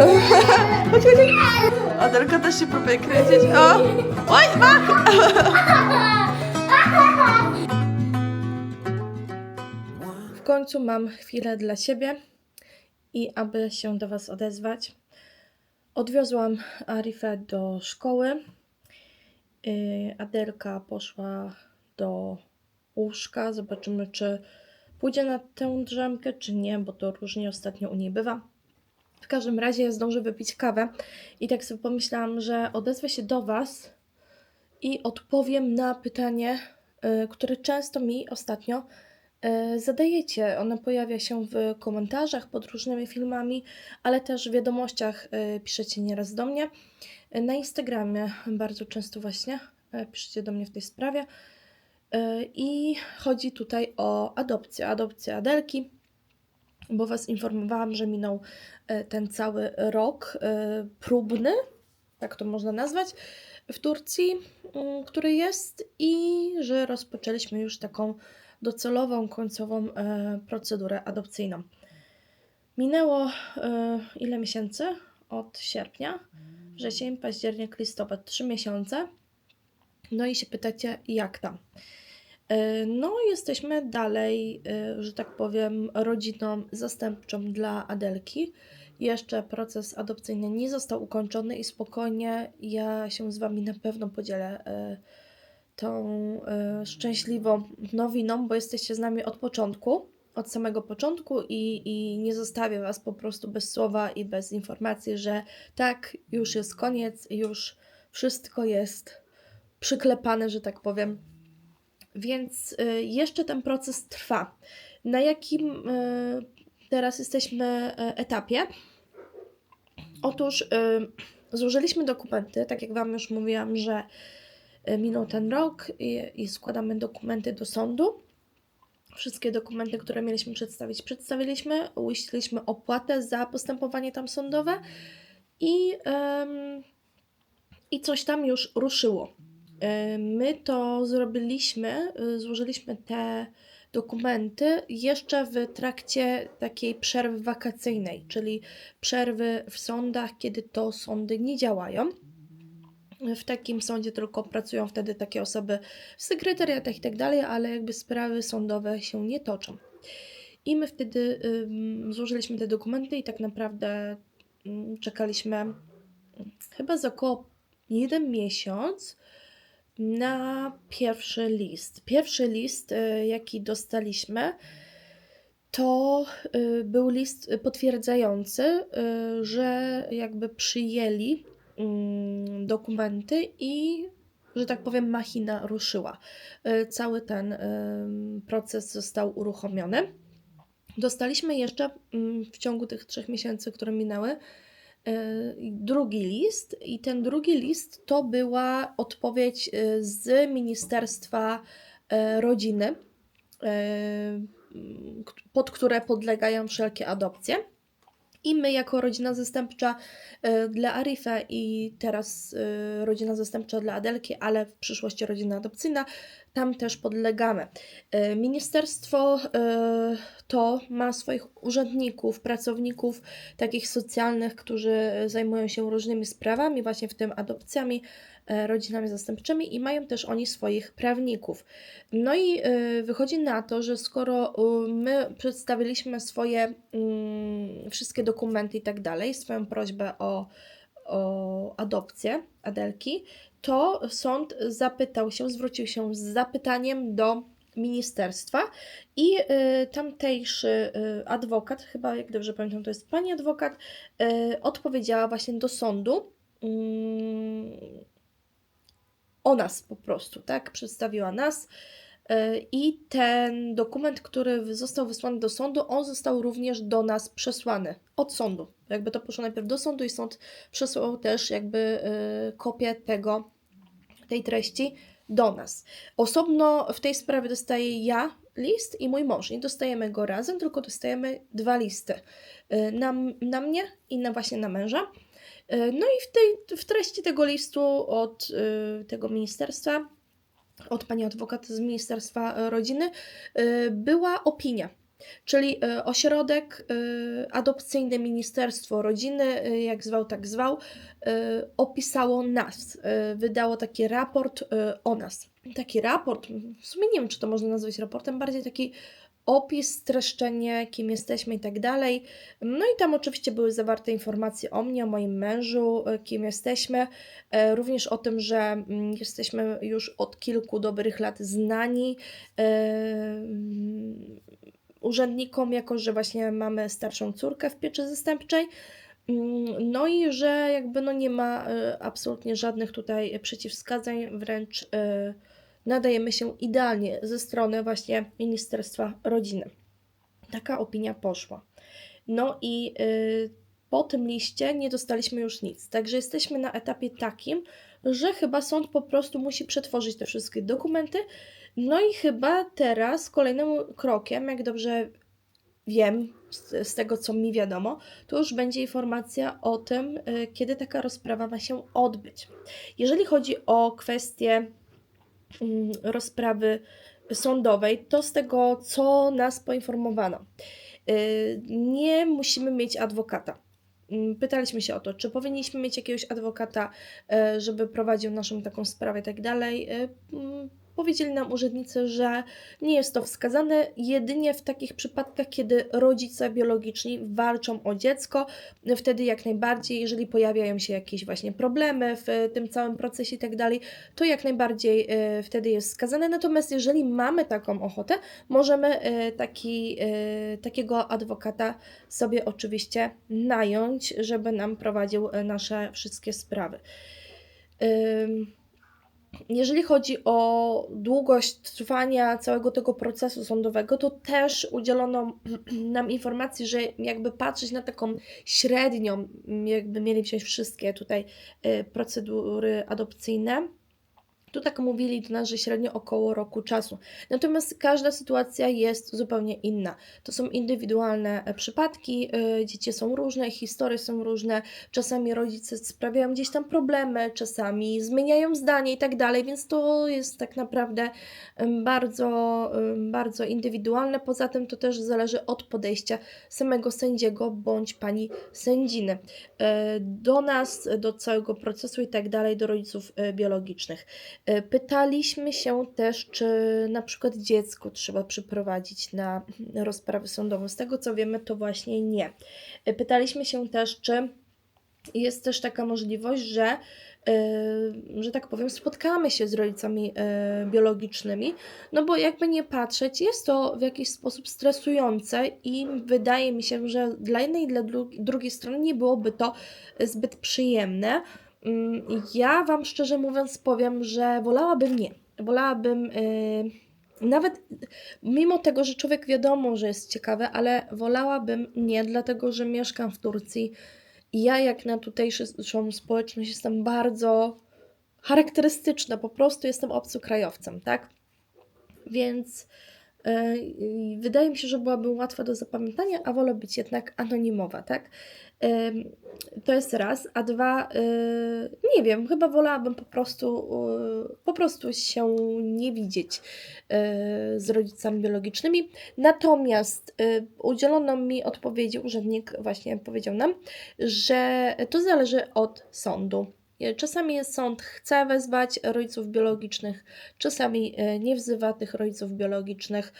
Chodź, chodź. Adelka też się próbuje kręcić. O! Oj, mach! W końcu mam chwilę dla siebie i aby się do Was odezwać. Odwiozłam Arifę do szkoły. Yy, Adelka poszła do łóżka. Zobaczymy, czy pójdzie na tę drzemkę, czy nie, bo to różnie ostatnio u niej bywa. W każdym razie zdążę wypić kawę i tak sobie pomyślałam, że odezwę się do Was i odpowiem na pytanie, y, które często mi ostatnio y, zadajecie. Ono pojawia się w komentarzach pod różnymi filmami, ale też w wiadomościach y, piszecie nieraz do mnie. Na Instagramie bardzo często właśnie piszecie do mnie w tej sprawie. I chodzi tutaj o adopcję, adopcję Adelki, bo Was informowałam, że minął y, ten cały rok y, próbny, tak to można nazwać, w Turcji, y, który jest i że rozpoczęliśmy już taką docelową, końcową y, procedurę adopcyjną. Minęło ile miesięcy? Od sierpnia, wrzesień, październik, listopad, trzy miesiące. No i się pytacie, jak tam? Y, No, jesteśmy dalej, y, że tak powiem, rodziną zastępczą dla Adelki. Jeszcze proces adopcyjny nie został ukończony i spokojnie ja się z Wami na pewno podzielę y, tą szczęśliwą nowiną, bo jesteście z nami od początku, od samego początku i, i nie zostawię Was po prostu bez słowa i bez informacji, że tak, już jest koniec, już wszystko jest przyklepane, że tak powiem. Więc y, jeszcze ten proces trwa. Na jakim y, teraz jesteśmy y, etapie? Otóż y, złożyliśmy dokumenty, tak jak Wam już mówiłam, że minął ten rok i, i składamy dokumenty do sądu. Wszystkie dokumenty, które mieliśmy przedstawić, przedstawiliśmy. Uiściliśmy opłatę za postępowanie tam sądowe i, ym, i coś tam już ruszyło. Y, My to zrobiliśmy, y, złożyliśmy te dokumenty jeszcze w trakcie takiej przerwy wakacyjnej, czyli przerwy w sądach, kiedy to sądy nie działają. W takim sądzie tylko pracują wtedy takie osoby w sekretariatach i tak dalej, ale jakby sprawy sądowe się nie toczą. I my wtedy złożyliśmy te dokumenty i tak naprawdę czekaliśmy chyba za około jeden miesiąc na pierwszy list. Pierwszy list, y, jaki dostaliśmy, to y, był list potwierdzający, y, że jakby przyjęli mm, dokumenty i, że tak powiem, machina ruszyła. Cały ten proces został uruchomiony. Dostaliśmy jeszcze mm, w ciągu tych trzech miesięcy, które minęły, drugi list, i ten drugi list to była odpowiedź y, z Ministerstwa y, Rodziny, y, pod które podlegają wszelkie adopcje. I my, jako rodzina zastępcza y, dla Arifa i teraz y, rodzina zastępcza dla Adelki, ale w przyszłości rodzina adopcyjna, tam też podlegamy. Y, Ministerstwo to ma swoich urzędników, pracowników takich socjalnych, którzy zajmują się różnymi sprawami, właśnie w tym adopcjami, rodzinami zastępczymi i mają też oni swoich prawników. No i y, wychodzi na to, że skoro my przedstawiliśmy swoje mm, wszystkie dokumenty i tak dalej, swoją prośbę o, o adopcję Adelki, to sąd zapytał się, zwrócił się z zapytaniem do ministerstwa i y, tamtejszy y, adwokat, chyba jak dobrze pamiętam, to jest pani adwokat, y, odpowiedziała właśnie do sądu mm, o nas po prostu, tak? Przedstawiła nas. y, I ten dokument, który został wysłany do sądu, on został również do nas przesłany od sądu. Jakby to poszło najpierw do sądu i sąd przesłał też jakby y, kopię tego, tej treści do nas. Osobno w tej sprawie dostaję ja list i mój mąż. Nie dostajemy go razem, tylko dostajemy dwa listy. Y, Na, na mnie i na właśnie na męża. Y, No i w, tej, w treści tego listu od y, tego ministerstwa, od pani adwokat z Ministerstwa Rodziny, y, była opinia. czyli ośrodek adopcyjny Ministerstwo Rodziny, jak zwał, tak zwał, opisało nas, wydało taki raport o nas. Taki raport, w sumie nie wiem, czy to można nazwać raportem, bardziej taki opis, streszczenie, kim jesteśmy i tak dalej. No i tam oczywiście były zawarte informacje o mnie, o moim mężu, kim jesteśmy, również o tym, że mm, jesteśmy już od kilku dobrych lat znani urzędnikom, jako że właśnie mamy starszą córkę w pieczy zastępczej. Mm, no i że jakby no nie ma absolutnie żadnych tutaj przeciwwskazań, wręcz nadajemy się idealnie ze strony właśnie Ministerstwa Rodziny. Taka opinia poszła. No i y, po tym liście nie dostaliśmy już nic. Także jesteśmy na etapie takim, że chyba sąd po prostu musi przetworzyć te wszystkie dokumenty no i chyba teraz kolejnym krokiem, jak dobrze wiem, z, z, tego co mi wiadomo, to już będzie informacja o tym, y, kiedy taka rozprawa ma się odbyć. Jeżeli chodzi o kwestię rozprawy sądowej, to z tego co nas poinformowano, y, nie musimy mieć adwokata. Mm, pytaliśmy się o to, czy powinniśmy mieć jakiegoś adwokata, y, żeby prowadził naszą taką sprawę i tak dalej mm, Powiedzieli nam urzędnicy, że nie jest to wskazane jedynie w takich przypadkach, kiedy rodzice biologiczni walczą o dziecko. Wtedy jak najbardziej, jeżeli pojawiają się jakieś właśnie problemy w tym całym procesie i tak dalej, to jak najbardziej e, wtedy jest wskazane. Natomiast jeżeli mamy taką ochotę, możemy e, taki, e, takiego adwokata sobie oczywiście nająć, żeby nam prowadził nasze wszystkie sprawy. Jeżeli chodzi o długość trwania całego tego procesu sądowego, to też udzielono nam informacji, że jakby patrzeć na taką średnią, jakby mieli wziąć wszystkie tutaj y, procedury adopcyjne, tu tak mówili to nas, że średnio około roku czasu. Natomiast każda sytuacja jest zupełnie inna. To są indywidualne e, przypadki, e, dzieci są różne, historie są różne, czasami rodzice sprawiają gdzieś tam problemy, czasami zmieniają zdanie i tak dalej, więc to jest tak naprawdę bardzo, bardzo indywidualne. Poza tym to też zależy od podejścia samego sędziego bądź pani sędziny e, do nas, do całego procesu i tak dalej, do rodziców biologicznych. E, pytaliśmy się też, czy na przykład dziecko trzeba przyprowadzić na rozprawę sądową. Z tego co wiemy, to właśnie nie. E, pytaliśmy się też, czy jest też taka możliwość, że, e, że tak powiem, spotkamy się z rodzicami biologicznymi, no bo jakby nie patrzeć, jest to w jakiś sposób stresujące i wydaje mi się, że dla jednej i dla drugiej strony nie byłoby to zbyt przyjemne. Mm, ja Wam szczerze mówiąc powiem, że wolałabym nie. Wolałabym yy, nawet mimo tego, że człowiek wiadomo, że jest ciekawy, ale wolałabym nie, dlatego że mieszkam w Turcji i ja jak na tutejszą społeczność jestem bardzo charakterystyczna, po prostu jestem obcokrajowcem, tak? Więc yy, wydaje mi się, że byłabym łatwa do zapamiętania, a wolę być jednak anonimowa, tak? To jest raz, a dwa, y, nie wiem, chyba wolałabym po prostu, y, po prostu się nie widzieć y, z rodzicami biologicznymi. Natomiast udzielono mi odpowiedzi, urzędnik właśnie powiedział nam, że to zależy od sądu. Czasami sąd chce wezwać rodziców biologicznych, czasami nie wzywa tych rodziców biologicznych.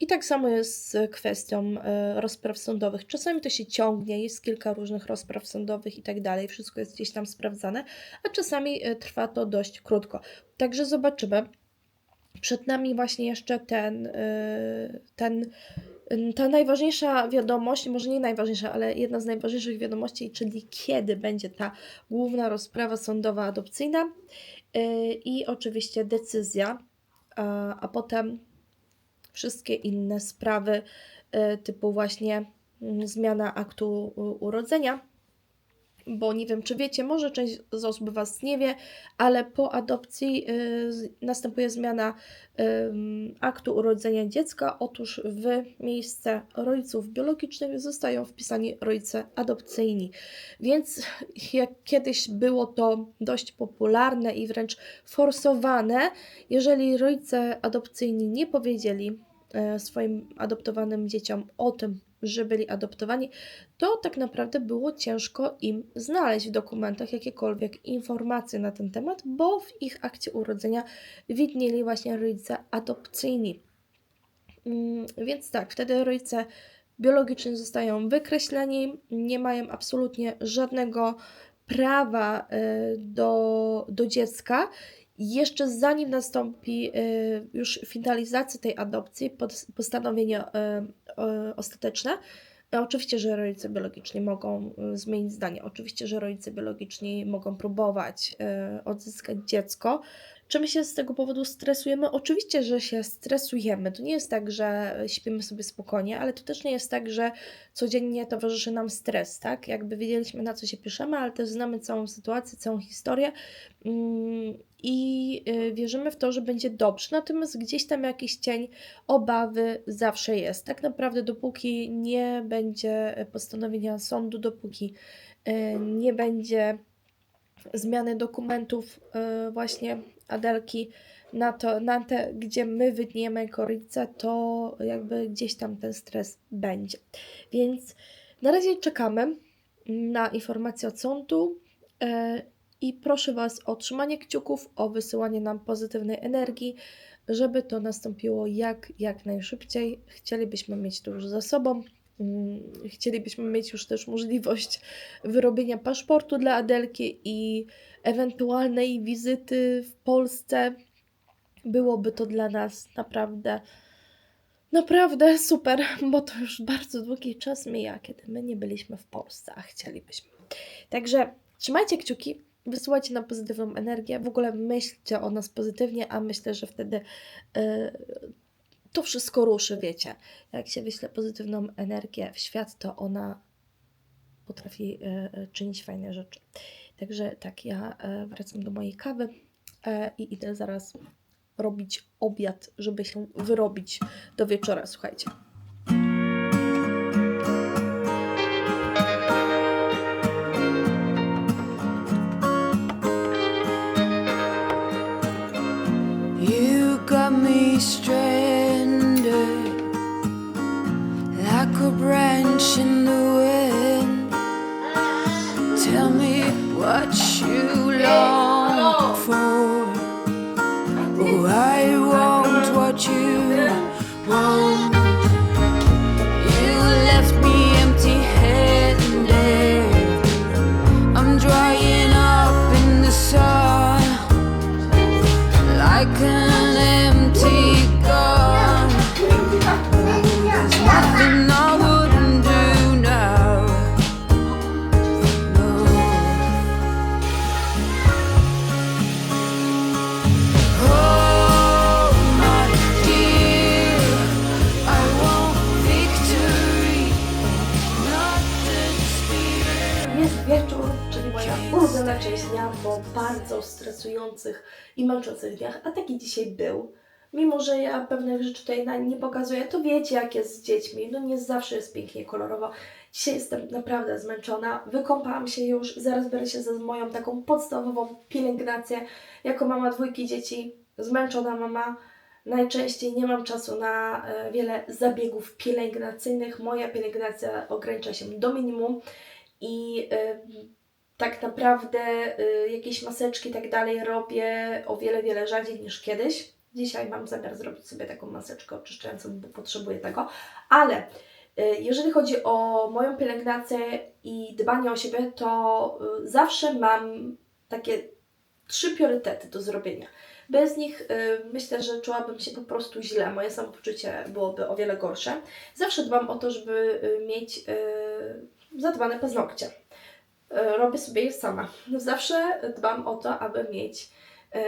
I tak samo jest z kwestią e, rozpraw sądowych. Czasami to się ciągnie, jest kilka różnych rozpraw sądowych i tak dalej, wszystko jest gdzieś tam sprawdzane, a czasami e, trwa to dość krótko. Także zobaczymy. Przed nami właśnie jeszcze ten, e, ten ta najważniejsza wiadomość, może nie najważniejsza, ale jedna z najważniejszych wiadomości, czyli kiedy będzie ta główna rozprawa sądowa adopcyjna i oczywiście decyzja, a, a potem wszystkie inne sprawy, e, typu właśnie mm, zmiana aktu urodzenia. Bo nie wiem, czy wiecie, może część z osób Was nie wie, ale po adopcji y, następuje zmiana y, aktu urodzenia dziecka. Otóż w miejsce rodziców biologicznych zostają wpisani rodzice adopcyjni. Więc jak kiedyś było to dość popularne i wręcz forsowane, jeżeli rodzice adopcyjni nie powiedzieli e, swoim adoptowanym dzieciom o tym, że byli adoptowani, to tak naprawdę było ciężko im znaleźć w dokumentach jakiekolwiek informacje na ten temat, bo w ich akcie urodzenia widnieli właśnie rodzice adopcyjni. Mm, Więc tak, wtedy rodzice biologiczni zostają wykreśleni, nie mają absolutnie żadnego prawa e, do, do dziecka. Jeszcze zanim nastąpi e, już finalizacja tej adopcji, postanowienie e, ostateczne, e, Oczywiście, że rodzice biologiczni mogą e, zmienić zdanie. Oczywiście, że rodzice biologiczni mogą próbować odzyskać dziecko. Czy my się z tego powodu stresujemy? Oczywiście, że się stresujemy. To nie jest tak, że śpimy sobie spokojnie, ale to też nie jest tak, że codziennie towarzyszy nam stres, tak? Jakby wiedzieliśmy, na co się piszemy, ale też znamy całą sytuację, całą historię mm, i y, wierzymy w to, że będzie dobrze. Natomiast gdzieś tam jakiś cień obawy zawsze jest. Tak naprawdę, dopóki nie będzie postanowienia sądu, dopóki y, nie będzie zmiany dokumentów y, właśnie Adelki na, to, na te, gdzie my wytniemy rodzice, to jakby gdzieś tam ten stres będzie. Więc na razie czekamy na informacje od sądu y, i proszę Was o trzymanie kciuków, o wysyłanie nam pozytywnej energii, żeby to nastąpiło jak, jak najszybciej. Chcielibyśmy mieć to już za sobą. Mm, Chcielibyśmy mieć już też możliwość wyrobienia paszportu dla Adelki i ewentualnej wizyty w Polsce. Byłoby to dla nas naprawdę, naprawdę super, bo to już bardzo długi czas mija, kiedy my nie byliśmy w Polsce, a chcielibyśmy. Także trzymajcie kciuki, wysyłajcie nam pozytywną energię, w ogóle myślcie o nas pozytywnie, a myślę, że wtedy yy, to wszystko ruszy, wiecie. Jak się wyśle pozytywną energię w świat, to ona potrafi yy, czynić fajne rzeczy. Także tak, ja e, wracam do mojej kawy e, i idę zaraz robić obiad, żeby się wyrobić do wieczora. Słuchajcie. You got me stranded Tell me what you long po bardzo stresujących i męczących dniach, a taki dzisiaj był. Mimo, że ja pewnych rzeczy tutaj nie pokazuję, to wiecie jak jest z dziećmi. No nie zawsze jest pięknie kolorowo. Dzisiaj jestem naprawdę zmęczona. Wykąpałam się już, zaraz biorę się za moją taką podstawową pielęgnację. Jako mama dwójki dzieci, zmęczona mama, najczęściej nie mam czasu na e, wiele zabiegów pielęgnacyjnych. Moja pielęgnacja ogranicza się do minimum i e, tak naprawdę y, jakieś maseczki i tak dalej robię o wiele, wiele rzadziej niż kiedyś. Dzisiaj mam zamiar zrobić sobie taką maseczkę oczyszczającą, bo potrzebuję tego. Ale y, jeżeli chodzi o moją pielęgnację i dbanie o siebie, to y, zawsze mam takie trzy priorytety do zrobienia. Bez nich y, myślę, że czułabym się po prostu źle, moje samopoczucie byłoby o wiele gorsze. Zawsze dbam o to, żeby mieć y, zadbane paznokcie robię sobie je sama. Zawsze dbam o to, aby mieć e,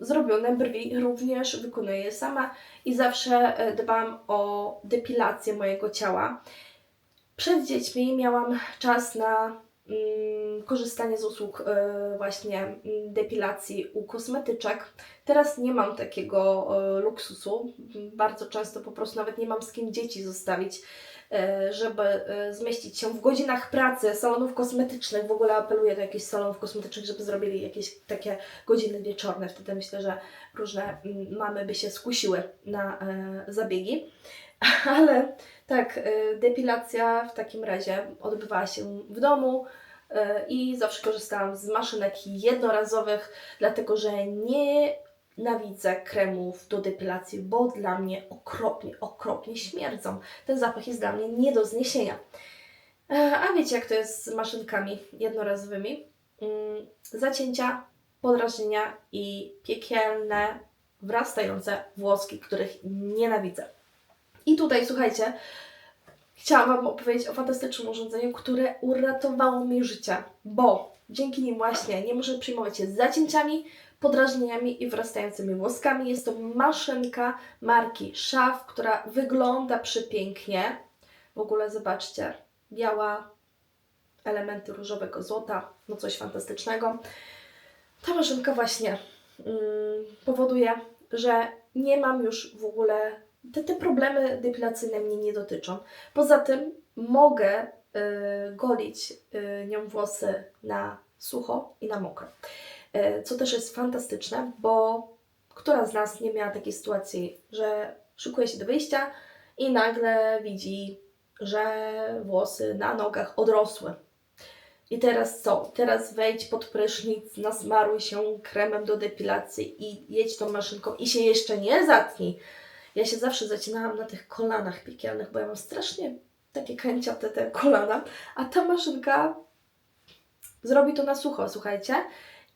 zrobione brwi, również wykonuję je sama i zawsze e, dbam o depilację mojego ciała. Przed dziećmi miałam czas na mm, korzystanie z usług e, właśnie mm, depilacji u kosmetyczek. Teraz nie mam takiego e, luksusu. Bardzo często po prostu nawet nie mam z kim dzieci zostawić e, żeby e, zmieścić się w godzinach pracy salonów kosmetycznych. W ogóle apeluję do jakichś salonów kosmetycznych, żeby zrobili jakieś takie godziny wieczorne. Wtedy myślę, że różne mm, mamy by się skusiły na e, zabiegi. Ale tak, e, depilacja w takim razie odbywała się w domu e, i zawsze korzystałam z maszynek jednorazowych, dlatego że nie nienawidzę kremów do depilacji, bo dla mnie okropnie, okropnie śmierdzą. Ten zapach jest dla mnie nie do zniesienia. E, A wiecie, jak to jest z maszynkami jednorazowymi? Mm, Zacięcia, podrażnienia i piekielne, wrastające włoski, których nienawidzę. I tutaj, słuchajcie, chciałam Wam opowiedzieć o fantastycznym urządzeniu, które uratowało mi życie, bo dzięki nim właśnie nie muszę przyjmować się zacięciami, podrażnieniami i wrastającymi włoskami. Jest to maszynka marki Szaf, która wygląda przepięknie. W ogóle zobaczcie, biała, elementy różowego złota, no coś fantastycznego. Ta maszynka właśnie mm, powoduje, że nie mam już w ogóle, te, te problemy depilacyjne mnie nie dotyczą. Poza tym mogę y, golić y, nią włosy na sucho i na mokro. Y, co też jest fantastyczne, bo która z nas nie miała takiej sytuacji, że szykuje się do wyjścia i nagle widzi, że włosy na nogach odrosły. I teraz co? Teraz wejdź pod prysznic, nasmaruj się kremem do depilacji i jedź tą maszynką i się jeszcze nie zatnij. Ja się zawsze zacinałam na tych kolanach piekielnych, bo ja mam strasznie takie kręciate te kolana, a ta maszynka zrobi to na sucho, słuchajcie,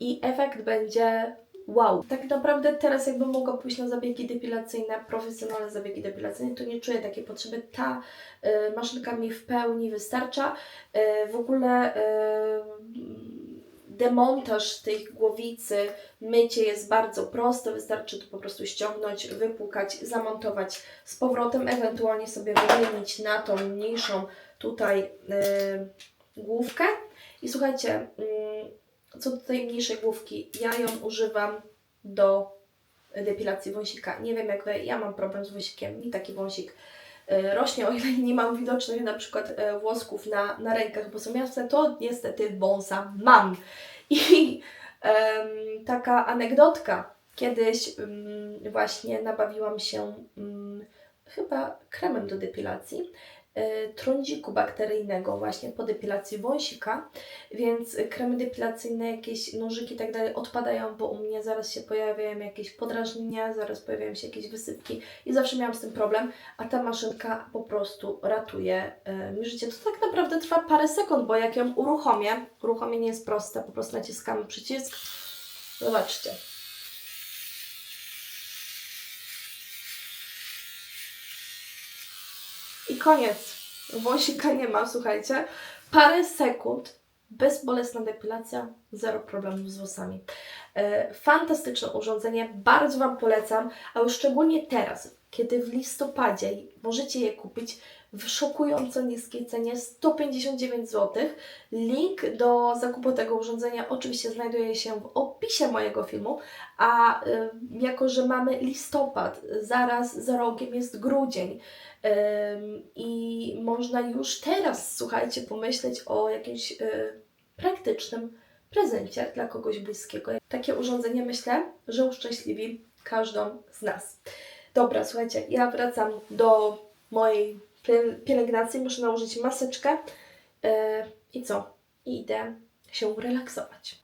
i efekt będzie wow. Tak naprawdę teraz jakbym mogła pójść na zabiegi depilacyjne, profesjonalne zabiegi depilacyjne, to nie czuję takiej potrzeby. Ta y, maszynka mi w pełni wystarcza. Y, w ogóle y, demontaż tej głowicy, mycie jest bardzo proste, wystarczy to po prostu ściągnąć, wypłukać, zamontować z powrotem, ewentualnie sobie wymienić na tą mniejszą tutaj y, główkę. I słuchajcie, y, co do tej mniejszej główki, ja ją używam do depilacji wąsika. Nie wiem jak wy, ja mam problem z wąsikiem, mi taki wąsik y, rośnie, o ile nie mam widocznych na przykład y, włosków na, na rękach, bo są to niestety wąsa mam. I em, taka anegdotka. Kiedyś em, właśnie nabawiłam się em, chyba kremem do depilacji e, trądziku bakteryjnego właśnie po depilacji wąsika, więc kremy depilacyjne, jakieś nożyki i tak dalej odpadają, bo u mnie zaraz się pojawiają jakieś podrażnienia, zaraz pojawiają się jakieś wysypki i zawsze miałam z tym problem, a ta maszynka po prostu ratuje e, mi życie. To tak naprawdę trwa parę sekund, bo jak ją uruchomię, uruchomienie jest proste, po prostu naciskamy przycisk, zobaczcie. Koniec. Wąsika nie ma, słuchajcie. Parę sekund, bezbolesna depilacja, zero problemów z włosami. E, fantastyczne urządzenie, bardzo Wam polecam, a już szczególnie teraz, kiedy w listopadzie możecie je kupić w szokująco niskiej cenie 159 zł. Link do zakupu tego urządzenia oczywiście znajduje się w opisie mojego filmu, a y, jako, że mamy listopad, zaraz za rogiem jest grudzień, I można już teraz, słuchajcie, pomyśleć o jakimś y, praktycznym prezencie dla kogoś bliskiego. Takie urządzenie myślę, że uszczęśliwi każdą z nas. Dobra, słuchajcie, ja wracam do mojej pie- pielęgnacji. Muszę nałożyć maseczkę. Y, I co? I idę się relaksować.